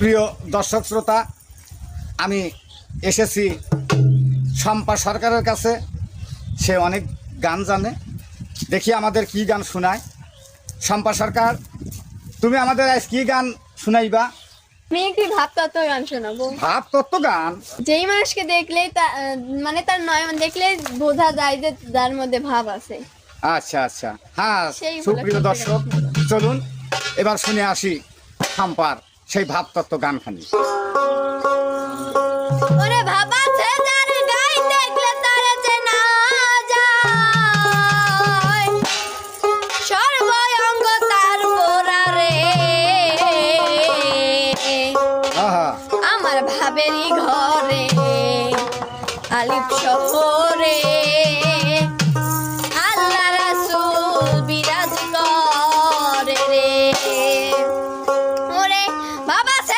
প্রিয় দর্শক শ্রোতা আমি এসেছি শম্পা সরকারের কাছে। সে অনেক গান জানে। দেখি আমাদের কি গান শোনায়। শম্পা সরকার তুমি আমাদের আজ কি গান শুনাইবা? আমি একটি ভাবতত্ত্ব গান শোনাবো। ভাব তত্ত্ব গান? যেই মানুষকে দেখলেই তা মানে তার নয়ন দেখলে বোঝা যায় যে যার মধ্যে ভাব আছে। আচ্ছা আচ্ছা। হ্যাঁ সুপ্রিয় দর্শক চলুন এবার শুনে আসি শম্পার। সেই ভাবতত্ত্ব গানখানি। ওরে ভাবা সে যার গাই দেখলে তার চেনা যায়। সর্বঙ্গ তার পোড়া রে। আহা। আমার ভাবেরই ঘরে আলিপ শহরে ওরে